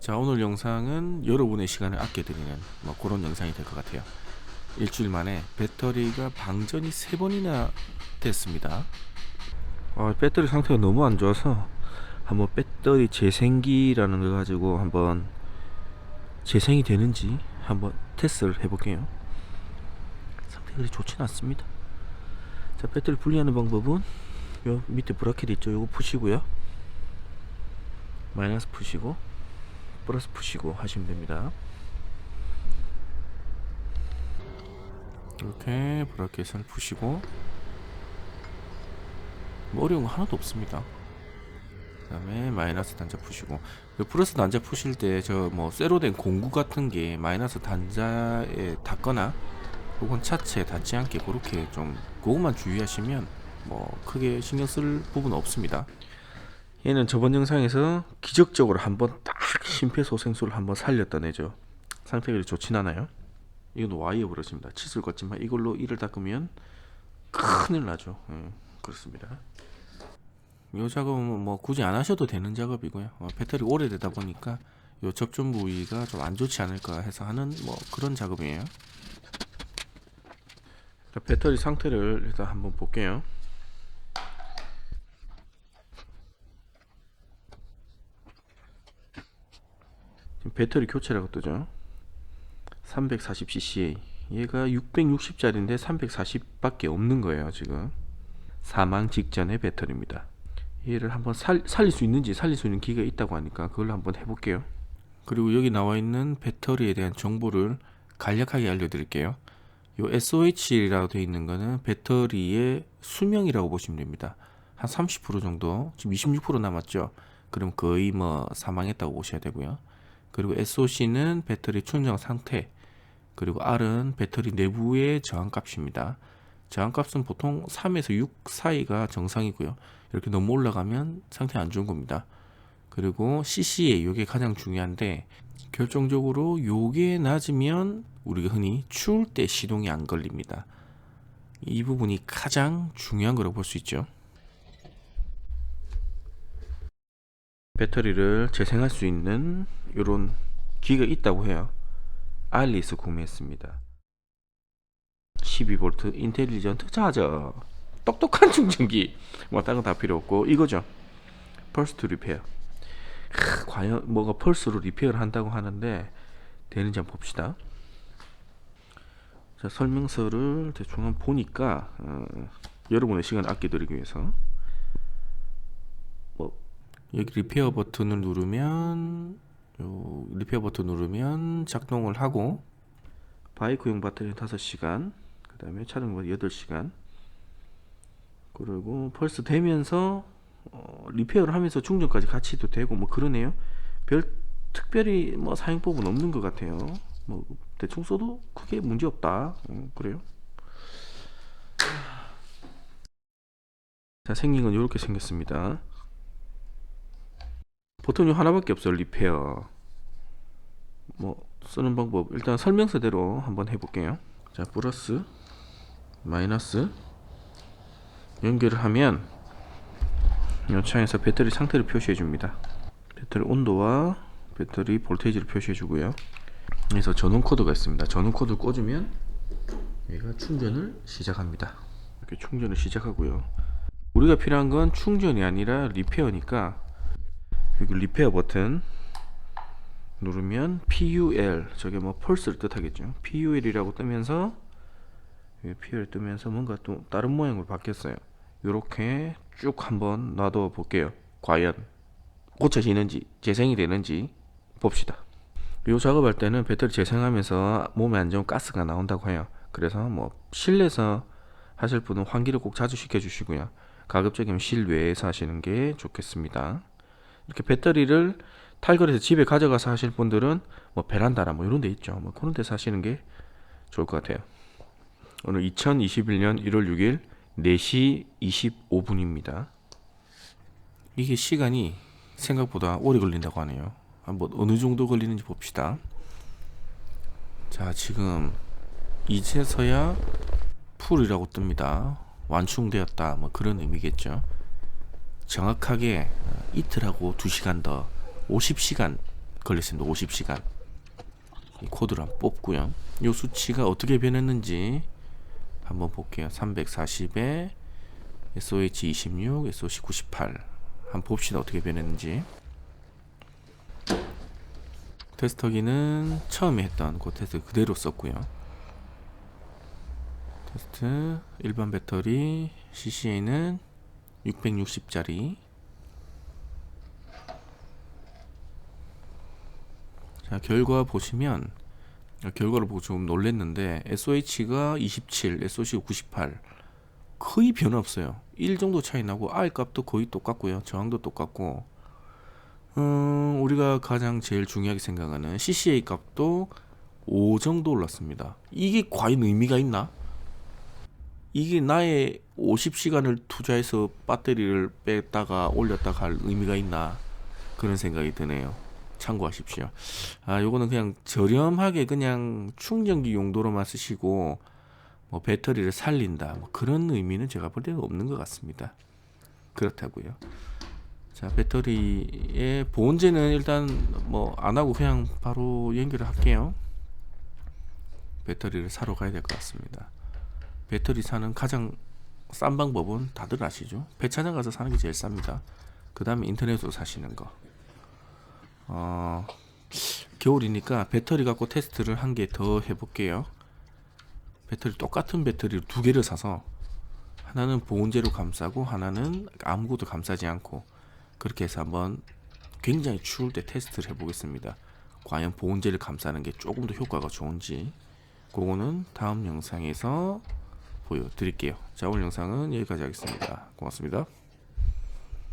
자 오늘 영상은 여러분의 시간을 아껴드리는 뭐 그런 영상이 될 것 같아요. 일주일 만에 배터리가 방전이 세 번이나 됐습니다. 아, 배터리 상태가 너무 안 좋아서 한번 배터리 재생기라는 걸 가지고 한번 재생이 되는지 한번 테스트를 해볼게요. 상태가 그리 좋지는 않습니다. 자 배터리 분리하는 방법은 요 밑에 브라켓 있죠? 요거 푸시고요. 마이너스 푸시고 플러스 푸시고 하시면 됩니다. 이렇게 브라켓을 푸시고 뭐 어려운 거 하나도 없습니다. 그 다음에 마이너스 단자 푸시고. 그 플러스 단자 푸실 때 저 뭐 쇠로 된 공구 같은 게 마이너스 단자에 닿거나 혹은 차체에 닿지 않게 그렇게 좀 그것만 주의하시면 뭐 크게 신경 쓸 부분 없습니다 얘는 저번 영상에서 기적적으로 한번 딱 심폐소생술을 한번 살렸던 애죠. 상태가 좋진 않아요. 이건 와이어 버릇입니다. 칫솔 같지만 이걸로 이를 닦으면 큰일 나죠. 예, 그렇습니다. 이 작업은 뭐 굳이 안 하셔도 되는 작업이고요. 어, 배터리 오래되다 보니까 이 접점 부위가 좀 안 좋지 않을까 해서 하는 뭐 그런 작업이에요. 자, 배터리 상태를 일단 한번 볼게요 배터리 교체라고 뜨죠. 340cc 얘가 660짜리인데 340밖에 없는 거예요 지금. 사망 직전의 배터리입니다. 얘를 한번 살, 살릴 수 있는지 살릴 수 있는 기가 있다고 하니까 그걸로 한번 해볼게요. 그리고 여기 나와 있는 배터리에 대한 정보를 간략하게 알려드릴게요. 요 SOH라고 되어 있는 거는 배터리의 수명이라고 보시면 됩니다. 한 30% 정도 지금 26% 남았죠? 그럼 거의 뭐 사망했다고 보셔야 되고요 그리고 SOC는 배터리 충전 상태 그리고 R은 배터리 내부의 저항값입니다. 저항값은 보통 3에서 6 사이가 정상이고요. 이렇게 너무 올라가면 상태 안 좋은 겁니다. 그리고 CCA 요게 가장 중요한데 결정적으로 요게 낮으면 우리가 흔히 추울 때 시동이 안 걸립니다. 이 부분이 가장 중요한 거라고 볼 수 있죠. 배터리를 재생할 수 있는 이런 기가 있다고 해요. 알리에서 구매했습니다. 12V 인텔리전트 차저 똑똑한 충전기 뭐 다른 거다 필요 없고 이거죠. 펄스 투 리페어. 크, 과연 뭐가 펄스로 리페어를 한다고 하는데 되는지 한번 봅시다. 자 설명서를 대충 한번 보니까 어, 여러분의 시간 아껴드리기 위해서 뭐 여기 리페어 버튼을 누르면 요 리페어 버튼 누르면 작동을 하고 바이크용 배터리 5시간 그 다음에 차량 배터리 8시간. 그리고 펄스 되면서 어, 리페어를 하면서 충전까지 같이 도 되고 뭐 그러네요. 별 특별히 뭐 사용법은 없는 것 같아요. 뭐 대충 써도 크게 문제 없다. 음, 그래요? 자 생긴 건 이렇게 생겼습니다 요 하나밖에 없어요 리페어. 뭐 쓰는 방법 일단 설명서대로 한번 해볼게요. 자 플러스 마이너스 연결을 하면 이 창에서 배터리 상태를 표시해 줍니다. 배터리 온도와 배터리 볼테이지를 표시해 주고요. 그래서 전원 코드가 있습니다. 전원 코드를 꽂으면 얘가 충전을 시작합니다. 이렇게 충전을 시작하고요. 우리가 필요한 건 충전이 아니라 리페어니까 여기 리페어 버튼 누르면 PUL 저게 뭐 펄스를 뜻하겠죠. PUL이라고 뜨면서 PUL 뜨면서 뭔가 또 다른 모양으로 바뀌었어요. 이렇게 쭉 한번 놔둬 볼게요. 과연 고쳐지는지 재생이 되는지 봅시다. 이 작업할 때는 배터리 재생하면서 몸에 안 좋은 가스가 나온다고 해요. 그래서 뭐 실내에서 하실 분은 환기를 꼭 자주 시켜 주시고요. 가급적이면 실외에서 하시는 게 좋겠습니다 이렇게 배터리를 탈거해서 집에 가져가서 하실 분들은 뭐 베란다나 뭐 이런 데 있죠. 뭐 그런 데서 하시는 게 좋을 것 같아요. 오늘 2021년 1월 6일 4시 25분입니다. 이게 시간이 생각보다 오래 걸린다고 하네요. 한번 어느 정도 걸리는지 봅시다. 자, 지금 이제서야 풀이라고 뜹니다. 완충되었다. 뭐 그런 의미겠죠. 정확하게 이틀하고 2시간 더 50시간 걸렸습니다. 50시간. 이 코드를 한번 뽑고요. 이 수치가 어떻게 변했는지 한번 볼게요. 340에 SOH 26, SOC 98. 한번 봅시다. 어떻게 변했는지. 테스터기는 처음에 했던 그 테스트 그대로 썼고요. 테스트 일반 배터리 CCA는 660짜리. 자 결과 보시면 결과를 보고 좀 놀랬는데 SOH가 27, SOC가 98 거의 변화 없어요. 1 정도 차이 나고 R 값도 거의 똑같고요. 저항도 똑같고. 음, 우리가 가장 제일 중요하게 생각하는 CCA 값도 5 정도 올랐습니다. 이게 과연 의미가 있나? 이게 나의 50시간을 투자해서 배터리를 뺐다가 올렸다가 할 의미가 있나 그런 생각이 드네요. 참고하십시오. 아, 요거는 그냥 저렴하게 그냥 충전기 용도로만 쓰시고 뭐 배터리를 살린다 뭐 그런 의미는 제가 볼 때는 없는 것 같습니다. 그렇다고요. 자, 배터리의 보온제는 일단 뭐 안 하고 그냥 바로 연결을 할게요. 배터리를 사러 가야 될 것 같습니다. 배터리 사는 가장 싼 방법은 다들 아시죠? 배차장 가서 사는 게 제일 쌉니다. 그 다음에 인터넷으로 사시는 거. 어, 겨울이니까 배터리 갖고 테스트를 한 개 더 해볼게요. 배터리 똑같은 배터리를 두 개를 사서 하나는 보온재로 감싸고 하나는 아무것도 감싸지 않고 그렇게 해서 한번 굉장히 추울 때 테스트를 해보겠습니다. 과연 보온재를 감싸는 게 조금 더 효과가 좋은지 그거는 다음 영상에서 보여드릴게요. 자 오늘 영상은 여기까지 하겠습니다. 고맙습니다.